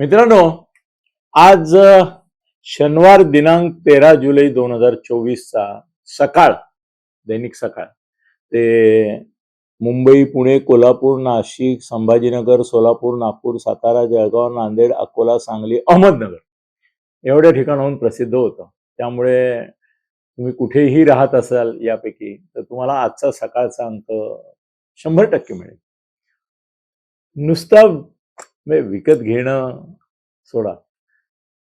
मित्रांनो आज शनिवार दिनांक तेरा जुलै दोन हजार चोवीसचा सकाळ दैनिक सकाळ. ते मुंबई पुणे कोल्हापूर नाशिक संभाजीनगर सोलापूर नागपूर सातारा जळगाव नांदेड अकोला सांगली अहमदनगर एवढ्या ठिकाणाहून प्रसिद्ध होतं. त्यामुळे तुम्ही कुठेही राहत असाल यापैकी तर तुम्हाला आजचा सकाळचा अंक शंभर टक्के मिळेल. नुसता म्हणजे विकत घेणं सोडा.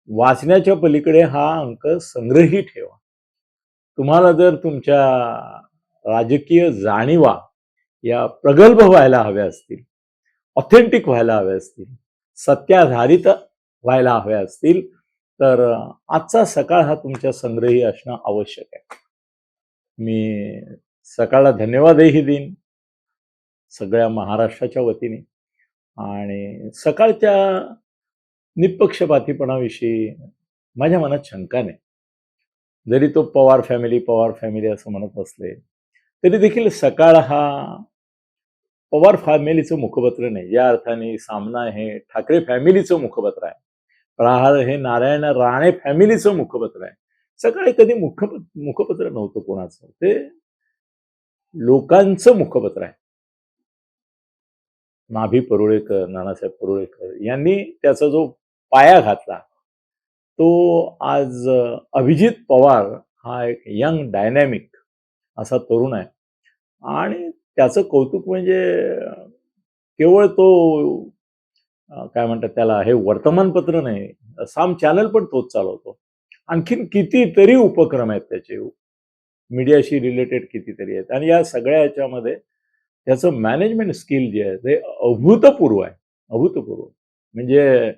वाचण्याच्या पलीकडे हा अंक संग्रही ठेवा. तुम्हाला जर तुमच्या राजकीय जाणीवा या प्रगल्भ व्हायला हव्या असतील ऑथेंटिक व्हायला हव्या असतील सत्याधारित व्हायला हव्या असतील तर आजचा सकाळ हा तुमच्या संग्रही असणं आवश्यक आहे. मी सकाळला धन्यवादही देईन सगळ्या महाराष्ट्राच्या वतीने. आणि सकाळच्या निपक्षपातीपणाविषयी माझ्या मनात शंका नाही. जरी तो पवार फॅमिली पवार फॅमिली असं म्हणत असले तरी देखील सकाळ हा पवार फॅमिलीचं मुखपत्र नाही. या अर्थाने सामना हे ठाकरे फॅमिलीचं मुखपत्र आहे. प्रहार हे नारायण राणे फॅमिलीचं मुखपत्र आहे. सकाळी कधी मुख मुखपत्र नव्हतं कोणाचं. ते लोकांचं मुखपत्र आहे. नाभी परुळेकर नानासाहेब परुळेकर यांनी त्याचा जो पाया घातला तो आज अभिजित पवार हा एक यंग डायनॅमिक असा तरुण आहे. आणि त्याचं कौतुक म्हणजे केवळ तो काय म्हणतात त्याला हे वर्तमानपत्र नाही साम चॅनल पण तोच चालवतो. आणखीन कितीतरी उपक्रम आहेत त्याचे. मीडियाशी रिलेटेड कितीतरी आहेत. आणि या सगळ्या याच्यामध्ये त्याचं मॅनेजमेंट स्किल जे आहे ते अभूतपूर्व आहे. अभूतपूर्व. म्हणजे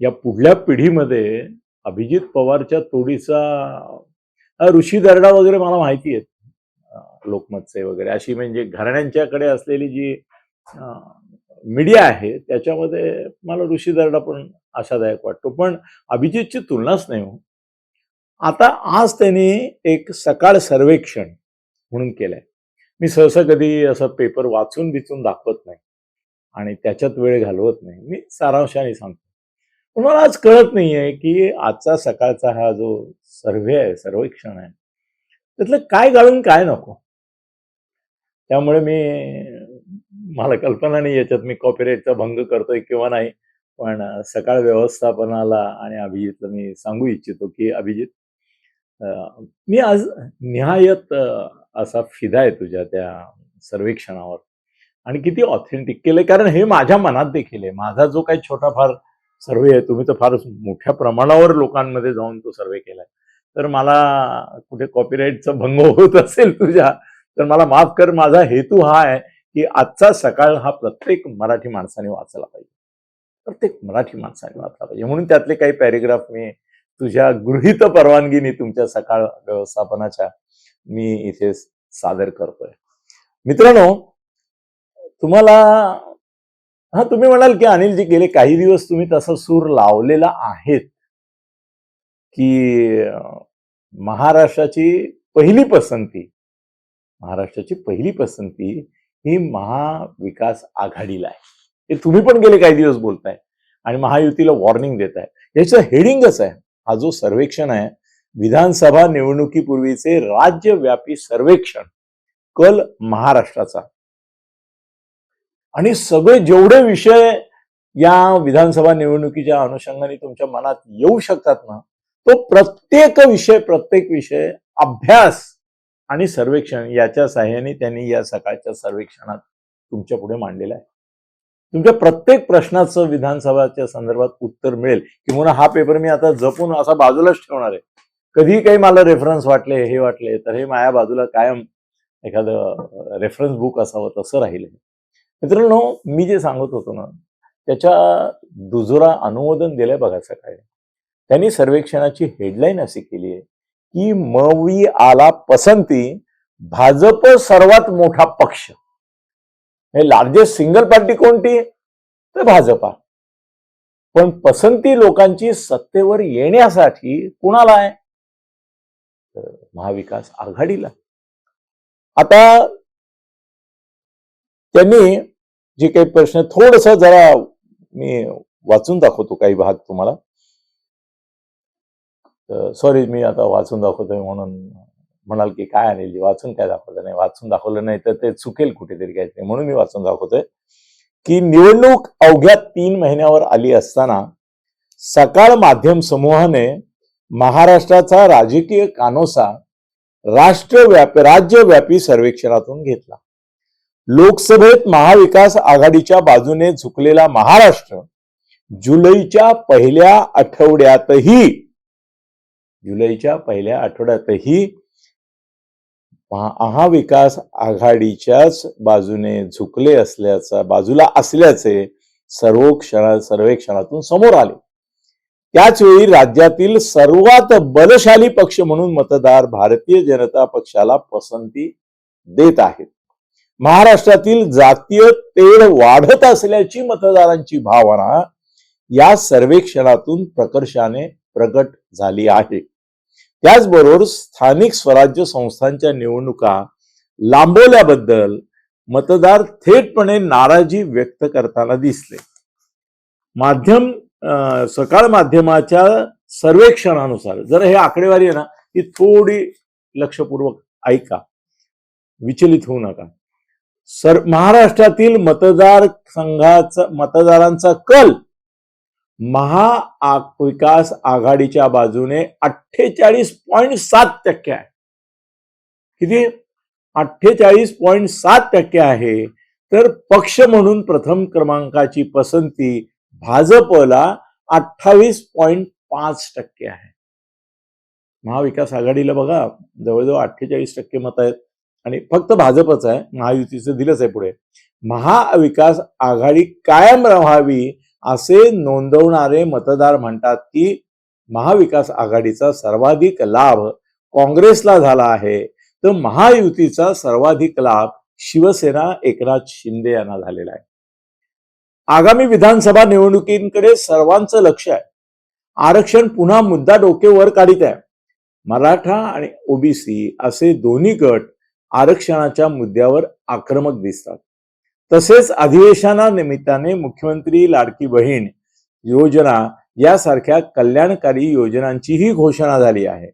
या पुढल्या पिढीमध्ये अभिजित पवारच्या तोडीचा ऋषी दर्डा वगैरे मला माहिती आहेत. लोकमतचे वगैरे. अशी म्हणजे घराण्यांच्याकडे असलेली जी मीडिया आहे त्याच्यामध्ये मला ऋषी दर्डा पण आशादायक वाटतो. पण अभिजितची तुलनाच नाही हो. आता आज त्यांनी एक सकाळ सर्वेक्षण म्हणून केलंय. मी सहसा कधी असं पेपर वाचून बिचून दाखवत नाही आणि त्याच्यात वेळ घालवत नाही. मी सारांशाने सांगतो. पण मला आज कळत नाहीये की आजचा सकाळचा हा जो सर्वे आहे सर्वेक्षण आहे त्यातलं काय गाळून काय नको? त्यामुळे मी मला कल्पना नाही याच्यात मी कॉपीराईटचा भंग करतोय किंवा नाही पण सकाळ व्यवस्थापनाला आणि अभिजितला मी सांगू इच्छितो की अभिजित मी आज निहायत असा फिदा आहे तुझ्या त्या सर्वेक्षणावर. आणि किती ऑथेंटिक केलंय. कारण हे माझ्या मनात देखील आहे. माझा जो काही छोटा फार सर्वे आहे तुम्ही तर फार मोठ्या प्रमाणावर लोकांमध्ये जाऊन तो सर्वे केलाय. तर मला कुठे कॉपीराईटचा भंग होत असेल तुझ्या तर मला माफ कर. माझा हेतू हा आहे की आजचा सकाळ हा प्रत्येक मराठी माणसाने वाचला पाहिजे. प्रत्येक मराठी माणसाने वाचला पाहिजे. म्हणून त्यातले काही पॅरेग्राफ मी तुझ्या गृहित परवानगीने तुमच्या सकाळ व्यवस्थापनाच्या मी इथे सादर करतोय. मित्रांनो तुम्हाला हा तुम्ही म्हणाल की अनिलजी गेले काही दिवस तुम्ही तसा सूर लावलेला आहेत की महाराष्ट्राची पहिली पसंती महाराष्ट्राची पहिली पसंती ही महाविकास आघाडीला आहे. हे तुम्ही पण गेले काही दिवस बोलताय आणि महायुतीला वॉर्निंग देत आहे याचं हेडिंगच आहे. हा जो सर्वेक्षण आहे विधानसभा निवडणुकीपूर्वीचे राज्यव्यापी सर्वेक्षण कल महाराष्ट्राचा. आणि सगळे जेवढे विषय या विधानसभा निवडणुकीच्या अनुषंगाने तुमच्या मनात येऊ शकतात ना तो प्रत्येक विषय प्रत्येक विषय अभ्यास आणि सर्वेक्षण याच्या साह्याने त्यांनी या सकाळच्या सर्वेक्षणात तुमच्यापुढे मांडलेलं आहे. तुमच्या प्रत्येक प्रश्नाचं विधानसभाच्या संदर्भात उत्तर मिळेल. किंवा हा पेपर मी आता जपून असा बाजूलाच ठेवणार आहे. कधी काही मला रेफरन्स वाटले हे वाटले तर हे माझ्या बाजूला कायम एखादं रेफरन्स बुक असावं तसं राहिलं मित्रांनो मी जे सांगत होतो ना त्याच्या दुजोरा अनुमोदन दिलंय बघा सकाळी. त्यांनी सर्वेक्षणाची हेडलाईन अशी केली आहे की मवी आला पसंती भाजप सर्वात मोठा पक्ष. हे लार्जेस्ट सिंगल पार्टी कोणती? तर भाजपा. पण पसंती लोकांची सत्तेवर येण्यासाठी कुणाला आहे? महाविकास आघाडीला. आता त्यांनी जे काही प्रश्न थोडस जरा मी वाचून दाखवतो काही भाग तुम्हाला. सॉरी मी आता वाचून दाखवतोय म्हणून म्हणाल की काय अनिलजी वाचून काय दाखवलं नाही? वाचून दाखवलं नाही तर ते चुकेल कुठेतरी काहीतरी म्हणून मी वाचून दाखवतोय. की निवडणूक अवघ्या तीन महिन्यावर आली असताना सकाळ माध्यम समूहाने महाराष्ट्राचा राजकीय कानोसा राष्ट्रव्यापी राज्यव्यापी सर्वेक्षणातून घेतला. लोकसभेत महाविकास आघाडीच्या बाजूने झुकलेला महाराष्ट्र जुलैच्या पहिल्या आठवड्यातही जुलैच्या पहिल्या आठवड्यातही महाविकास आघाडीच्याच बाजूने झुकले असल्याचा बाजूला असल्याचे सर्वक्षणा सर्वेक्षणातून समोर आले. त्याचवेळी राज्यातील सर्वात बलशाली पक्ष म्हणून मतदार भारतीय जनता पक्षाला पसंती देत आहेत. महाराष्ट्रातील जातीय तेढ वाढत असल्याची मतदारांची भावना या सर्वेक्षणातून प्रकर्षाने प्रकट झाली आहे. त्याचबरोबर स्थानिक स्वराज्य संस्थांच्या निवडणुका लांबवल्याबद्दल मतदार थेटपणे नाराजी व्यक्त करताना दिसले. माध्यम सकाळ माध्यमाच्या सर्वेक्षणानुसार जर हे आकडेवारी आहे ना ही थोडी लक्षपूर्वक ऐका. विचलित होऊ नका. सर महाराष्ट्रातील मतदार संघाचा मतदारांचा कल महाविकास आघाडीच्या बाजूने अठ्ठेचाळीस पॉईंट सात टक्के आहे. किती? अठ्ठेचाळीस पॉईंट सात टक्के आहे. तर पक्ष म्हणून प्रथम क्रमांकाची पसंती भाजपला अठ्ठावीस पॉईंट पाच टक्के आहे. महाविकास आघाडीला बघा जवळजवळ अठ्ठेचाळीस टक्के मत आहेत. आणि फक्त भाजपच आहे महायुतीचं दिलंच आहे पुढे. महाविकास आघाडी कायम राहावी असे नोंदवणारे मतदार म्हणतात की महाविकास आघाडीचा सर्वाधिक लाभ काँग्रेसला झाला आहे. तर महायुतीचा सर्वाधिक लाभ शिवसेना एकनाथ शिंदे यांना झालेला आहे. आगामी विधानसभा निवडणुकींकडे सर्वांचं लक्ष आहे. आरक्षण पुन्हा मुद्दा डोकेवर काढीत आहे. मराठा आणि ओबीसी असे दोन्ही गट आरक्षणाच्या मुद्द्यावर आक्रमक दिसतात. तसेच अधिवेशना निमित्ताने मुख्यमंत्री लाडकी बहीण योजना यासारख्या कल्याणकारी योजनांचीही घोषणा झाली आहे.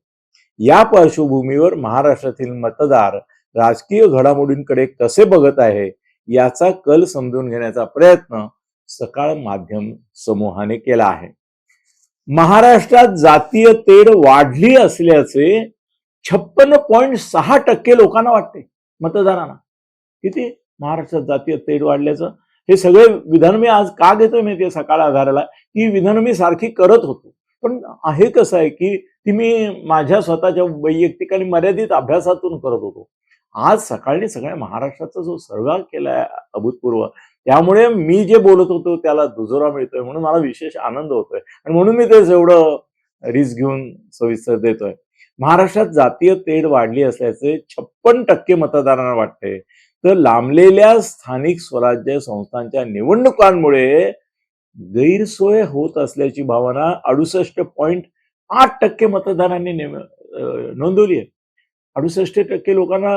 या पार्श्वभूमीवर महाराष्ट्रातील मतदार राजकीय घडामोडींकडे कसे बघत आहे याचा कल समजून घेण्याचा प्रयत्न सकाळ माध्यम समूहाने केला आहे. महाराष्ट्रात जातीय तेढ वाढली असल्याचे छप्पन्न पॉईंट सहा टक्के लोकांना वाटते मतदारांना. किती? महाराष्ट्रात जातीय तेढ वाढल्याचं. हे सगळे विधान मी आज का घेतोय मी ते सकाळ आधाराला? ही विधान मी सारखी करत होतो. पण आहे कसं आहे की ती मी माझ्या स्वतःच्या वैयक्तिक आणि मर्यादित अभ्यासातून करत होतो. आज सकाळी सगळ्या महाराष्ट्राचा जो सर्वा आहे अभूतपूर्व त्यामुळे मी जे बोलत होतो त्याला दुजोरा मिळतोय म्हणून मला विशेष आनंद होतोय. आणि म्हणून मी ते एवढं रिस्क घेऊन सविस्तर देतोय. महाराष्ट्रात जातीय तेढ वाढली असल्याचे छप्पन टक्के मतदारांना वाटते. तर लांबलेल्या स्थानिक स्वराज्य संस्थांच्या निवडणुकांमुळे गैरसोय होत असल्याची भावना अडुसष्ट पॉईंट आठ टक्के मतदारांनी नोंदवली आहे. अडुसष्ट टक्के लोकांना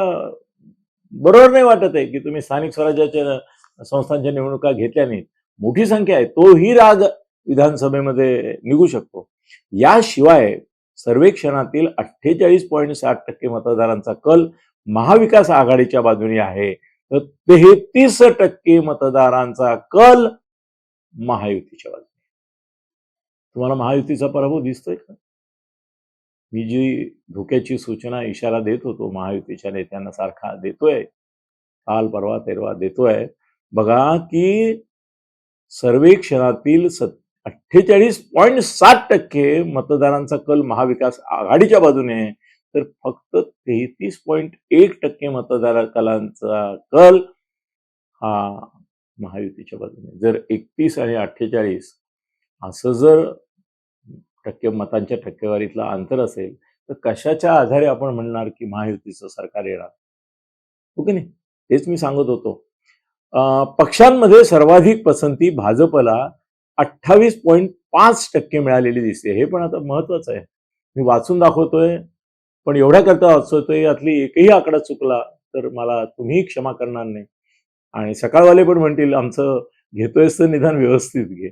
बरोबर नाही वाटत आहे की तुम्ही स्थानिक स्वराज्याच्या संस्थांच्या निवडणुका घेतल्या नाहीत. मोठी संख्या आहे. तोही राग विधानसभेमध्ये निघू शकतो. याशिवाय सर्वेक्षणातील अठ्ठेचाळीस पॉईंट साठ टक्के मतदारांचा कल महाविकास आघाडीच्या बाजूने आहे. तर तेहतीस टक्के मतदारांचा कल महायुतीच्या बाजूने. तुम्हाला महायुतीचा पराभव दिसतोय का? मी जी धोक्याची सूचना इशारा देत होतो महायुतीच्या नेत्यांना सारखा देतोय. काल परवा तेरवा देतोय. बघा की सर्वेक्षणातील सत अठ्ठेचाळीस पॉईंट सात टक्के मतदारांचा कल महाविकास आघाडीच्या बाजूने तर फक्त तेहतीस पॉईंट एक टक्के मतदार कलांचा कल हा महायुतीच्या बाजूने जर एकतीस आणि अठ्ठेचाळीस असं जर टक्के मतांच्या टक्केवारीतला अंतर असेल तर कशाच्या आधारे आपण म्हणणार की महायुतीचं सरकार येणार? हो ओके नाही? तेच मी सांगत होतो. पक्षांमध्ये सर्वाधिक पसंती भाजपला अठ्ठावीस पॉईंट पाच टक्के मिळालेली दिसते. हे पण आता महत्वाचं आहे. मी वाचून दाखवतोय पण एवढ्या करता वाचवतोय यातली एकही आकडा चुकला तर मला तुम्ही क्षमा करणार नाही. आणि सकाळवाले पण म्हणतील आमचं घेतोयस तर निदान व्यवस्थित घे.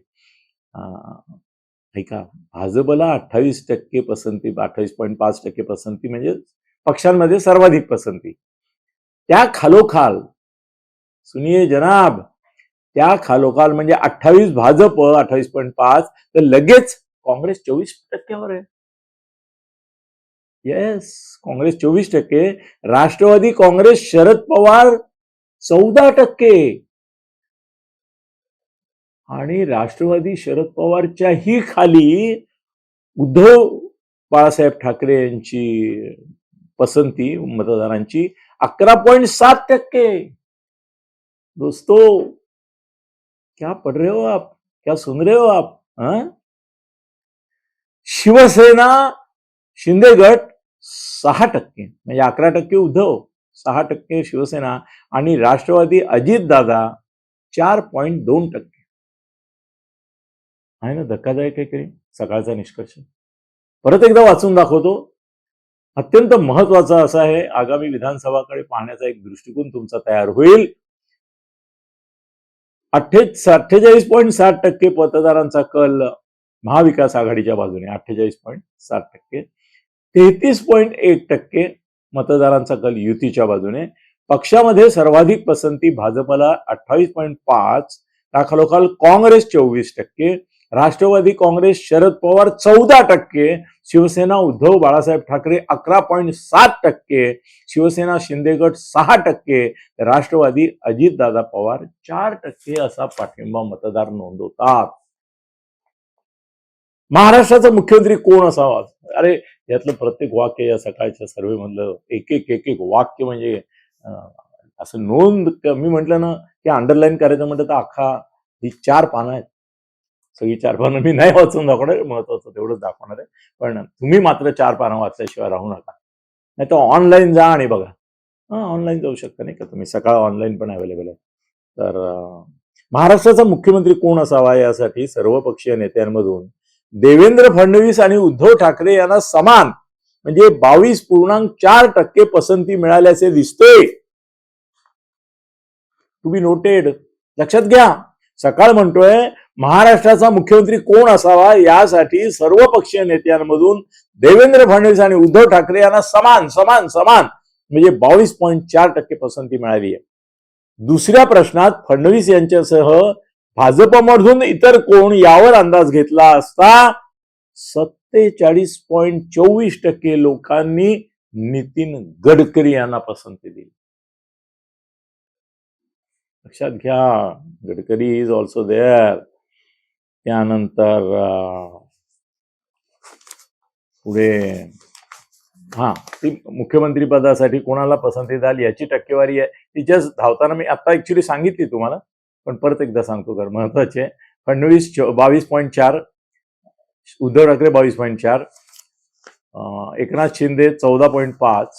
ऐका भाजपला अठ्ठावीस टक्के पसंती अठ्ठावीस पॉईंट पाच टक्के पसंती म्हणजे पक्षांमध्ये सर्वाधिक पसंती. त्या खालोखाल सुनिये जनाब त्या खालोखाल म्हणजे अठ्ठावीस भाजप अठ्ठावीस पॉईंट पाच तर लगेच काँग्रेस चोवीस टक्क्यावर आहे. येस काँग्रेस चोवीस टक्के राष्ट्रवादी काँग्रेस शरद पवार चौदा टक्के. आणि राष्ट्रवादी शरद पवारच्याही खाली उद्धव बाळासाहेब ठाकरे यांची पसंती मतदारांची अकरा पॉईंट सात टक्के. दोस्तों क्या पढ़ रहे हो आप? क्या सुन रहे हो आप? हा? शिवसेना शिंदे गट सहा टक्के म्हणजे अकरा टक्के उद्धव सहा टक्के शिवसेना आणि राष्ट्रवादी अजितदादा चार पॉईंट दोन टक्के. आहे ना धक्कादायक आहे काही सकाळचा निष्कर्ष. परत एकदा वाचून दाखवतो. अत्यंत महत्त्वाचा असा आहे आगामी विधानसभाकडे पाहण्याचा एक दृष्टिकोन तुमचा तयार होईल. अठ्ठे अठ्ठेचाळीस पॉईंट सात टक्के मतदारांचा कल महाविकास आघाडीच्या बाजूने अठ्ठेचाळीस पॉईंट सात टक्के. तेहतीस पॉईंट एक टक्के मतदारांचा कल युतीच्या बाजूने. पक्षामध्ये सर्वाधिक पसंती भाजपला अठ्ठावीस पॉईंट पाच त्याखालोखाल काँग्रेस चोवीस टक्के. राष्ट्रवादी काँग्रेस शरद पवार चौदा टक्के शिवसेना उद्धव बाळासाहेब ठाकरे अकरा पॉईंट सात टक्के शिवसेना शिंदे गट सहा टक्के राष्ट्रवादी अजितदादा पवार चार टक्के असा पाठिंबा मतदार नोंदवतात. महाराष्ट्राचा मुख्यमंत्री कोण असावा? अरे यातलं प्रत्येक वाक्य या सकाळच्या सर्वे मधलं एक एक एक एक वाक्य म्हणजे असं नोंद मी म्हटलं ना की अंडरलाईन करायचं म्हटलं तर अख्खा ही चार पानं आहेत. सगळी चार पानं मी नाही वाचून दाखवणार महत्वाचं तेवढंच दाखवणार आहे. पण तुम्ही मात्र चार पानं वाचल्याशिवाय राहू नका. नाही तर ऑनलाईन जा आणि बघा. हां ऑनलाईन जाऊ शकता नाही का तुम्ही? सकाळ ऑनलाईन पण अवेलेबल आहे. तर महाराष्ट्राचा मुख्यमंत्री कोण असावा यासाठी सर्वपक्षीय नेत्यांमधून देवेंद्र फडणवीस आणि उद्धव ठाकरे यांना समान म्हणजे बावीस पूर्णांक चार टक्के पसंती मिळाल्याचे दिसते टू बी नोटेड लक्षात घ्या. सकाळ म्हणतोय महाराष्ट्राचा मुख्यमंत्री कोण असावा यासाठी सर्व पक्षीय नेत्यांमधून देवेंद्र फडणवीस आणि उद्धव ठाकरे यांना समान समान समान म्हणजे बावीस पॉईंट चार टक्के पसंती मिळाली आहे. दुसऱ्या प्रश्नात फडणवीस यांच्यासह भाजपमधून इतर कोण यावर अंदाज घेतला असता सत्तेचाळीस पॉईंट चोवीस टक्के लोकांनी नितीन गडकरी यांना पसंती दिली. लक्षात घ्या गडकरी इज ऑल्सो देअर त्यानंतर पुढे हा ती मुख्यमंत्री पदासाठी कोणाला पसंती झाली याची टक्केवारी आहे तिच्या धावताना मी आता ऍक्च्युली सांगितली तुम्हाला पण परत एकदा सांगतो तर महत्त्वाचे आहे. फडणवीस बावीस पॉईंट चार उद्धव ठाकरे बावीस पॉईंट चार एकनाथ शिंदे चौदा पॉईंट पाच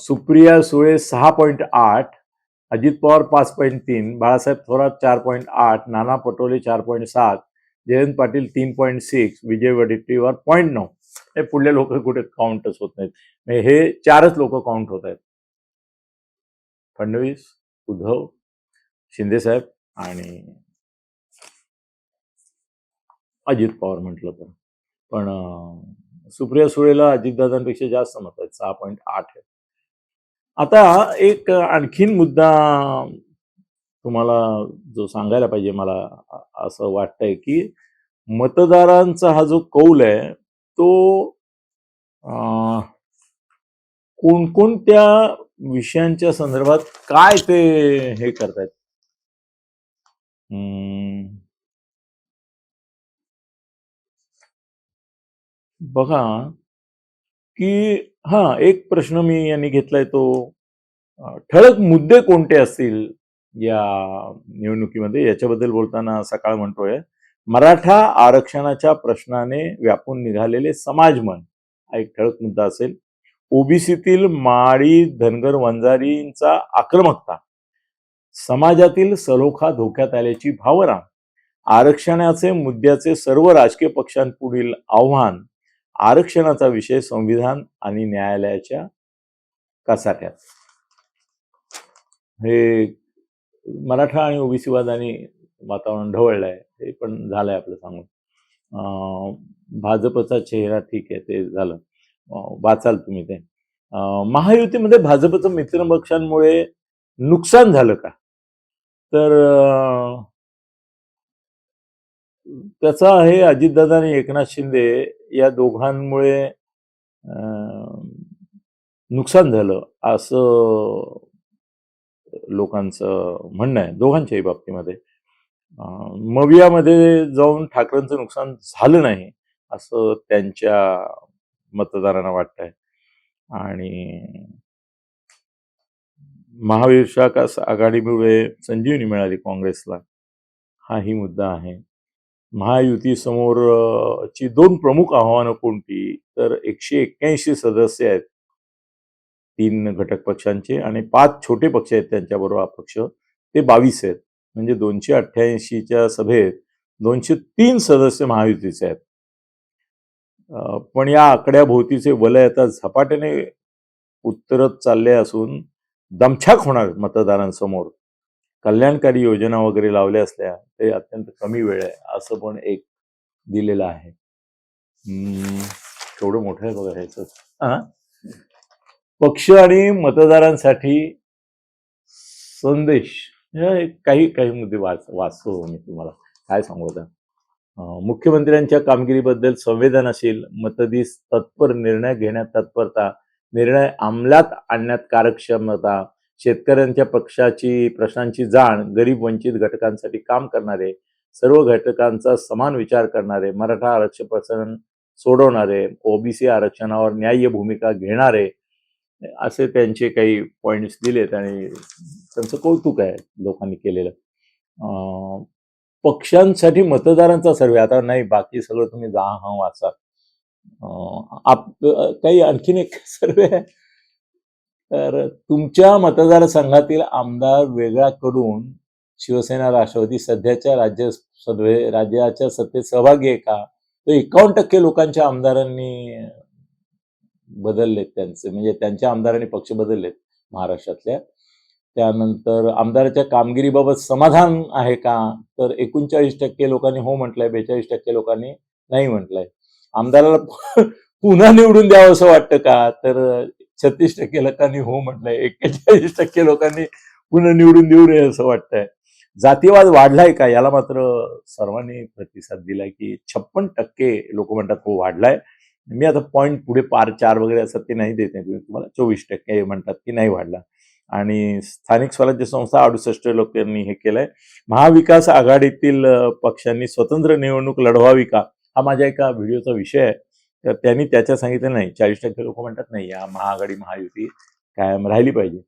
सुप्रिया सुळे सहा पॉईंट आठ अजित पवार पाच पॉईंट तीन बाळासाहेब थोरात चार पॉईंट आठ नाना पटोले चार पॉईंट सात जयंत पाटील तीन point six Vijay Wadettiwar point नऊ. हे पुढले लोक कुठे काउंटच होत नाहीत. हे चारच लोक काउंट होत आहेत. फडणवीस उद्धव शिंदेसाहेब आणि अजित पवार म्हटलं तर. पण सुप्रिया सुळेला अजितदादांपेक्षा जास्त मत आहेत सहा पॉईंट आठ आहे आता एक आणखीन मुद्दा तुम्हाला जो सांगायला पाहिजे मला असं वाटतंय की मतदारांचा हा जो कौल आहे तो कोणकोणत्या विषयांच्या संदर्भात काय ते हे करतायत? हम्म, बघा की हा एक प्रश्न मी यांनी घेतलाय तो ठळक मुद्दे कोणते असतील या निवडणुकीमध्ये? याच्याबद्दल बोलताना सकाळ म्हणतोय मराठा आरक्षणाच्या प्रश्नाने व्यापून निघालेले समाजमन हा एक ठळक मुद्दा असेल. ओबीसीतील माळी धनगर वंजारींचा आक्रमकता. समाजातील सलोखा धोक्यात आल्याची भावना. आरक्षणाचे मुद्द्याचे सर्व राजकीय पक्षांपुढील आव्हान. आरक्षणाचा विषय संविधान आणि न्यायालयाच्या कसाट्यात हे मराठा आणि ओबीसी वादाने वातावरण ढवळलंय हे पण झालंय आपलं सांगून. भाजपचा चेहरा ठीक आहे ते झालं. वाचाल तुम्ही ते. महायुतीमध्ये भाजपचं मित्रपक्षांमुळे नुकसान झालं का? तर त्याचा आहे अजितदादा आणि एकनाथ शिंदे या दोघांमुळे नुकसान झालं असं लोकांचं म्हणणं आहे दोघांच्याही बाबतीमध्ये. मवियामध्ये जाऊन ठाकरेंचं नुकसान झालं नाही असं त्यांच्या मतदारांना वाटतंय. आणि महाविकास आघाडीमुळे संजीवनी मिळाली काँग्रेसला. हाही मुद्दा आहे. महायुती समोर ची दोन प्रमुख आव्हानं कोणती? तर एकशे एक्क्याऐंशी सदस्य आहेत. तीन घटक पक्षांचे आणि पाच छोटे पक्ष आहेत त्यांच्याबरोबर अपक्ष. ते बावीस आहेत. म्हणजे दोनशे अठ्ठ्याऐंशीच्या सभेत दोनशे तीन सदस्य महायुतीचे आहेत. पण या आकड्याभोवतीचे वलय आता झपाट्याने उत्तरत चालले असून दमछाक होणार मतदारांसमोर. कल्याणकारी योजना वगैरे लावल्या असल्या ते अत्यंत कमी वेळ आहे असं पण एक दिलेलं आहे. हम्म, केवढं मोठं आहे बघा ह्याचं. पक्ष आणि मतदारांसाठी संदेश. हे काही काही मुद्दे वाच वाचतो मी तुम्हाला. काय सांगू आता? मुख्यमंत्र्यांच्या कामगिरीबद्दल संवेदनशील मतदीस तत्पर निर्णय घेण्यात तत्परता निर्णय अंमलात आणण्यात कार्यक्षमता शेतकऱ्यांच्या पक्षाची प्रश्नांची जाण गरीब वंचित घटकांसाठी काम करणारे सर्व घटकांचा समान विचार करणारे मराठा आरक्षण प्रसरण सोडवणारे ओबीसी आरक्षणावर न्याय्य भूमिका घेणारे असे त्यांचे काही पॉइंट्स दिलेत आणि त्यांचं कौतुक आहे लोकांनी केलेलं. पक्षांसाठी मतदारांचा सर्वे. आता नाही बाकी सगळं तुम्ही जा हा वाचा. आप काही आणखीन एक सर्वे आहे. तर तुमच्या मतदारसंघातील आमदार वेगळ्याकडून शिवसेना राष्ट्रवादी सध्याच्या राज्य सभे राज्याच्या सत्तेत सहभागी आहे का? तर एकावन्न टक्के लोकांच्या आमदारांनी बदललेत त्यांचे म्हणजे त्यांच्या आमदारांनी पक्ष बदललेत महाराष्ट्रातल्या. त्यानंतर आमदाराच्या कामगिरीबाबत समाधान आहे का? तर एकोणचाळीस टक्के लोकांनी हो म्हटलंय बेचाळीस टक्के लोकांनी नाही म्हटलंय. आमदाराला पुन्हा निवडून द्यावं असं वाटतं का? तर छत्तीस टक्के लोकांनी हो म्हटलंय एक्केचाळीस टक्के लोकांनी पुन्हा निवडून देऊ नये असं वाटतंय. जातीवाद वाढलाय का? याला मात्र सर्वांनी प्रतिसाद दिलाय की छप्पन टक्के लोक म्हणतात हो वाढलाय. मी आता पॉईंट पुढे पार चार वगैरे असतात ते नाही देत नाही तुम्ही तुम्हाला चोवीस टक्के म्हणतात की नाही वाढला. आणि स्थानिक स्वराज्य संस्था अडुसष्ट लोकांनी हे केलंय. महाविकास आघाडीतील पक्षांनी स्वतंत्र निवडणूक लढवावी का? हा माझ्या एका व्हिडिओचा विषय आहे. तर त्यांनी त्याच्या सांगितलं नाही. चाळीस टक्के लोक म्हणतात नाही या महाआघाडी महायुती कायम राहिली पाहिजे.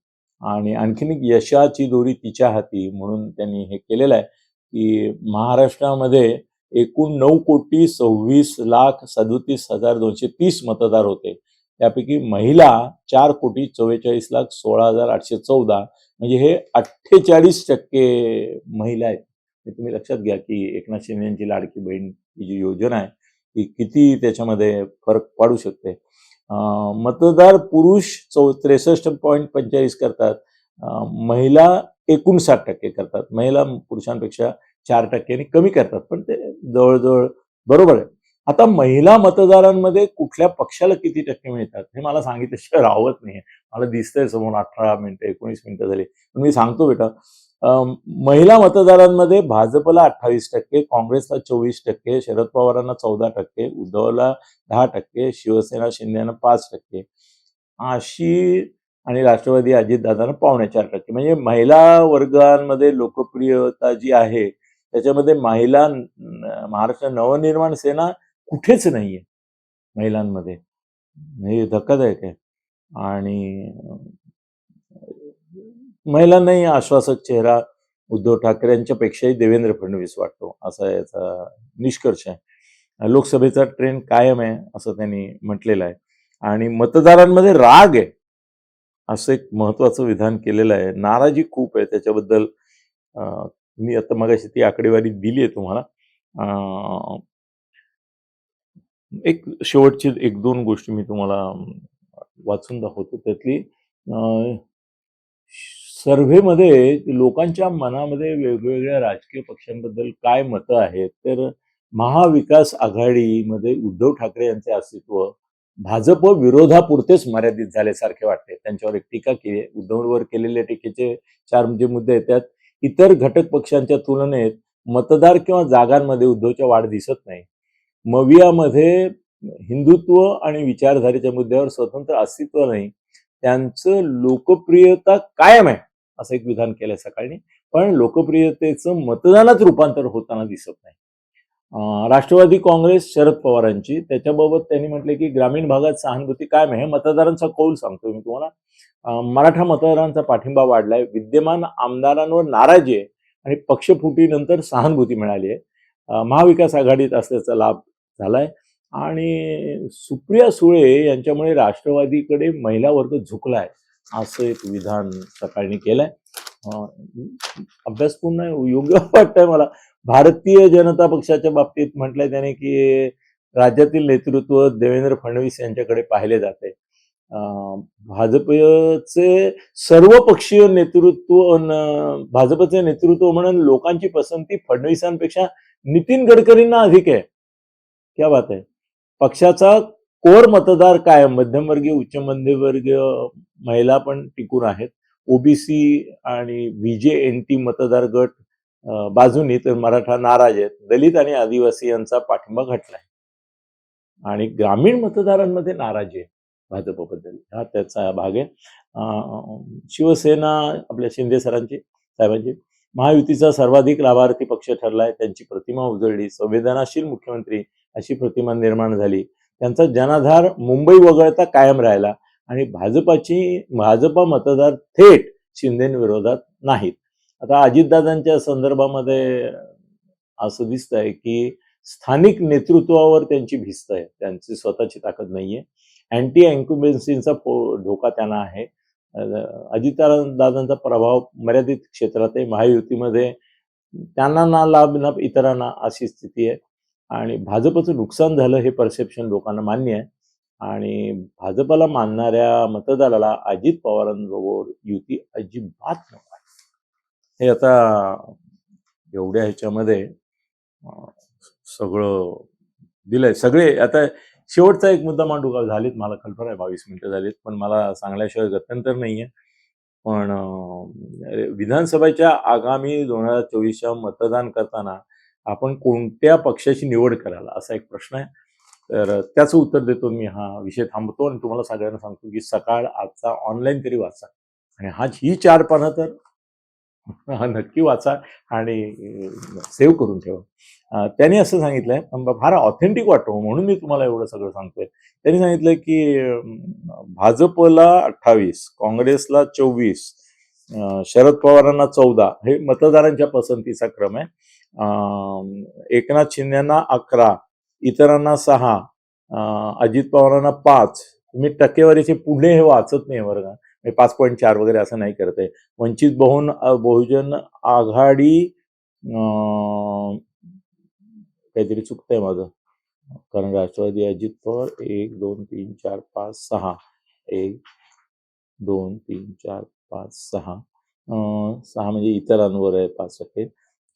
आणि आणखीन एक यशाची दोरी तिच्या हाती म्हणून त्यांनी हे केलेलं आहे की महाराष्ट्रामध्ये एकूण नऊ कोटी सव्वीस लाख सदोतीस हजार दोनशे तीस मतदार होते. त्यापैकी महिला चार कोटी चव्वेचाळीस लाख सोळा हजार आठशे चौदा म्हणजे हे अठ्ठेचाळीस टक्के महिला आहेत. तुम्ही लक्षात घ्या की एकनाथ शिंदे यांची लाडकी बहीण ही जी योजना आहे की किती त्याच्यामध्ये फरक पाडू शकते. मतदार पुरुष चौ त्रेसष्ट पॉईंट पंचेचाळीस करतात. महिला एकोणसाठ टक्के करतात. महिला पुरुषांपेक्षा चार टक्क्यांनी कमी करतात. पण ते जवळजवळ बरोबर आहे. आता महिला मतदारांमध्ये कुठल्या पक्षाला किती टक्के मिळतात हे मला सांगितल्याशिवाय राहत नाही मला दिसतंय समोर अठरा मिनिटं एकोणीस मिनिटं झाली. पण मी सांगतो बेटा महिला मतदारांमध्ये भाजपला अठ्ठावीस टक्के काँग्रेसला चोवीस टक्के शरद पवारांना चौदा टक्के उद्धवला दहा टक्के शिवसेना शिंदेना पाच टक्के. अशी आणि राष्ट्रवादी अजितदादांना पावणे चार टक्के. म्हणजे महिला वर्गांमध्ये लोकप्रियता जी आहे त्याच्यामध्ये महिला महाराष्ट्र नवनिर्माण सेना कुठेच नाहीये महिलांमध्ये. हे धक्कादायक आहे. आणि महिलांनाही आश्वासक चेहरा उद्धव ठाकरे यांच्या पेक्षाही देवेंद्र फडणवीस वाटतो असा याचा निष्कर्ष आहे. लोकसभेचा ट्रेंड कायम आहे असं त्यांनी म्हटलेलं आहे. आणि मतदारांमध्ये राग आहे असं एक महत्वाचं विधान केलेलं आहे. नाराजी खूप आहे त्याच्याबद्दल मी आता मगाशी ती आकडेवारी दिली आहे तुम्हाला एक शेवटची एक दोन गोष्टी मी तुम्हाला वाचून दाखवतो. त्यातली सर्व्हेमध्ये लोकांच्या मनामध्ये वेगवेगळ्या राजकीय पक्षांबद्दल काय मतं आहेत? तर महाविकास आघाडीमध्ये उद्धव ठाकरे यांचे अस्तित्व भाजप विरोधापुरतेच मर्यादित झाल्यासारखे वाटते. त्यांच्यावर एक टीका केली आहे. उद्धववर केलेल्या टीकेचे चार जे मुद्दे आहेत त्यात इतर घटक पक्षांच्या तुलनेत मतदार किंवा जागांमध्ये उद्धवच्या वाढ दिसत नाही. मवियामध्ये हिंदुत्व आणि विचारधारेच्या मुद्द्यावर स्वतंत्र अस्तित्व नाही. त्यांचं लोकप्रियता कायम आहे. असं एक विधान केलंय सकाळी. पण लोकप्रियतेचं मतदानात रूपांतर होताना दिसत नाही. राष्ट्रवादी काँग्रेस शरद पवारांची त्याच्याबाबत त्यांनी म्हटले की ग्रामीण भागात सहानुभूती कायम आहे. मतदारांचा कौल सांगतो मी तुम्हाला. मराठा मतदारांचा पाठिंबा वाढलाय. विद्यमान आमदारांवर नाराजी आहे. आणि पक्षफुटीनंतर सहानुभूती मिळाली आहे. महाविकास आघाडीत असल्याचा लाभ झालाय. आणि सुप्रिया सुळे यांच्यामुळे राष्ट्रवादीकडे महिला वर्ग झुकलाय. असं एक विधान सकाळी केलंय. अभ्यास पूर्ण योग्य वाटतंय मला. भारतीय जनता पक्षाच्या बाबतीत म्हटलंय त्याने की राज्यातील नेतृत्व देवेंद्र फडणवीस यांच्याकडे पाहिले जाते. भाजपचे भाजपचे सर्वपक्षीय नेतृत्व भाजपचे नेतृत्व म्हणून लोकांची पसंती फडणवीसांपेक्षा नितीन गडकरींना अधिक आहे. क्या बात आहे. पक्षाचा कोर मतदार काय? मध्यमवर्गीय उच्च मध्यमवर्गीय महिला पण टिकून आहेत. ओबीसी आणि व्हीजे एन टी मतदार गट बाजूनी तर मराठा नाराज आहेत. दलित आणि आदिवासी यांचा पाठिंबा घटलाय. आणि ग्रामीण मतदारांमध्ये नाराजी आहे भाजपबद्दल. हा त्याचा भाग आहे. शिवसेना आपल्या शिंदे सरांची साहेबांची महायुतीचा सर्वाधिक लाभार्थी पक्ष ठरलाय. त्यांची प्रतिमा उजळली. संवेदनाशील मुख्यमंत्री अशी प्रतिमा निर्माण झाली. त्यांचा जनाधार मुंबई वगळता कायम राहिला. आणि भाजपाची भाजपा मतदार थेट शिंदेविरोधात नाहीत. आता अजितदादांच्या संदर्भामध्ये असं दिसतंय की स्थानिक नेतृत्वावर त्यांची भिस्त आहे. त्यांची स्वतःची ताकद नाहीये. अँटी अँक्युबेन्सीचा धोका त्यांना आहे. अजितदादांचा प्रभाव मर्यादित क्षेत्रात आहे. महायुतीमध्ये त्यांना ना लाभ ना इतरांना अशी स्थिती आहे. आणि भाजपचं नुकसान झालं हे परसेप्शन लोकांना मान्य आहे. आणि भाजपला मानणाऱ्या मतदाराला अजित पवारांबरोबर युती अजिबात नको हे आता एवढ्या ह्याच्यामध्ये सगळं दिलंय. सगळे आता शेवटचा एक मुद्दा मांडू का झालीत. मला कल्पना आहे बावीस मिनिटं झालीत पण मला सांगल्याशिवाय गत्यंतर नाहीये. पण विधानसभेच्या आगामी दोन हजार चोवीसच्या मतदान करताना आपण कोणत्या पक्षाची निवड कराल असा एक प्रश्न आहे. तर त्याचं उत्तर देतो मी हा विषय थांबतो आणि तुम्हाला सगळ्यांना सांगतो की सकाळ आजचा ऑनलाईन तरी वाचा. आणि हा ही चार पानं तर हा नक्की वाचा आणि सेव्ह करून ठेवा. त्यांनी असं सांगितलंय फार ऑथेंटिक वाटतो हो, म्हणून मी तुम्हाला एवढं सगळं सांगतोय. त्यांनी सांगितलं की भाजपला अठ्ठावीस काँग्रेसला चोवीस शरद पवारांना चौदा हे मतदारांच्या पसंतीचा क्रम आहे. एकनाथ शिंदेना अकरा इतरांना सहा अजित पवारांना पाच. मी टक्केवारीचे पुढे हे वाचत नाही बरं का पाच पॉईंट चार वगैरे असं नाही करत आहे. वंचित बहुन बहुजन आघाडी काहीतरी चुकतंय माझं. कारण राष्ट्रवादी अजित पवार एक दोन तीन चार पाच सहा. एक दोन तीन चार पाच सहा. सहा म्हणजे इतरांवर आहे पाच टक्के.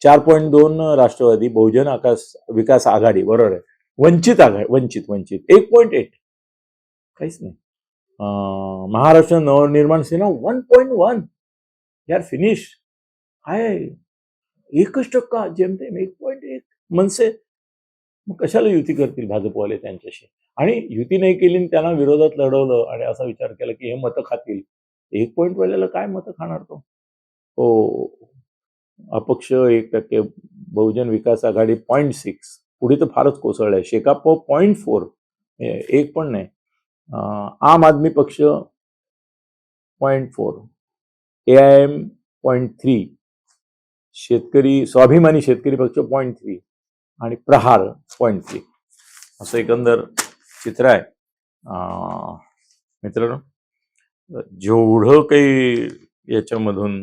चार पॉईंट दोन राष्ट्रवादी बहुजन आकाश विकास आघाडी बरोबर आहे. वंचित आघाडी वंचित वंचित. एक पॉईंट एट काहीच नाही. Maharashtra Navnirman Sena one point one यार फिनिश आहे एकच टक्का जेमतेम एक पॉईंट एक मनसे मग कशाला युती करतील भाजपवाले त्यांच्याशी? आणि युती नाही केली आणि त्यांना विरोधात लढवलं आणि असा विचार केला की हे मतं खातील. एक पॉईंट वाल्याला काय मतं खाणार तो? हो. अपक्ष एक टक्के बहुजन विकास आघाडी पॉईंट सिक्स पुढे तर फारच कोसळलं आहे शेकाप हो पॉईंट फोर एक पण नाही. आम आदमी पक्ष point four A I M point three शेतकरी स्वाभिमानी शेतकरी पक्ष पॉईंट थ्री आणि प्रहार पॉईंट थ्री असं एकंदर चित्र आहे. मित्रांनो जेवढं काही याच्यामधून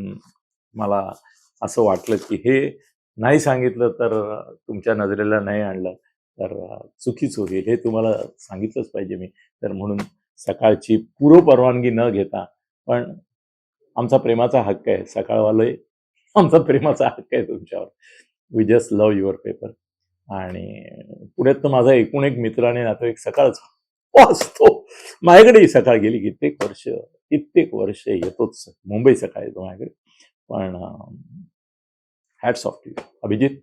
मला असं वाटलं की हे नाही सांगितलं तर तुमच्या नजरेला नाही आणलं तर चुकीच होईल हे तुम्हाला सांगितलंच पाहिजे मी. तर म्हणून सकाळची पूर्व परवानगी न घेता पण आमचा प्रेमाचा हक्क आहे. सकाळवाले आमचा प्रेमाचा हक्क आहे तुमच्यावर. We just love your paper आणि पुण्यात तर माझा एकूण एक मित्र आणि एक सकाळच वाचतो. माझ्याकडेही सकाळ गेली. कित्येक वर्ष कित्येक वर्ष येतोच. मुंबई सकाळ येतो माझ्याकडे. पण Hats off to you. Abhijit,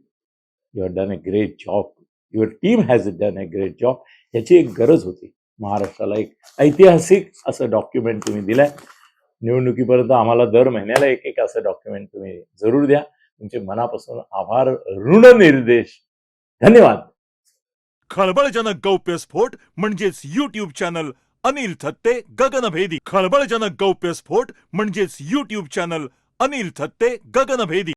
you have done a great job your team has done a great job याची एक गरज होती. महाराष्ट्राला एक ऐतिहासिक असं डॉक्युमेंट तुम्ही दिलंय. निवडणुकीपर्यंत आम्हाला दर महिन्याला एक एक असं डॉक्युमेंट तुम्ही जरूर द्या. तुमचे मनापासून आभार ऋण निर्देश. धन्यवाद. खळबळजनक गौप्यस्फोट म्हणजेच युट्यूब चॅनल अनिल थत्ते गगनभेदी खळबळजनक गौप्यस्फोट म्हणजेच युट्यूब चॅनल अनिल थत्ते गगनभेदी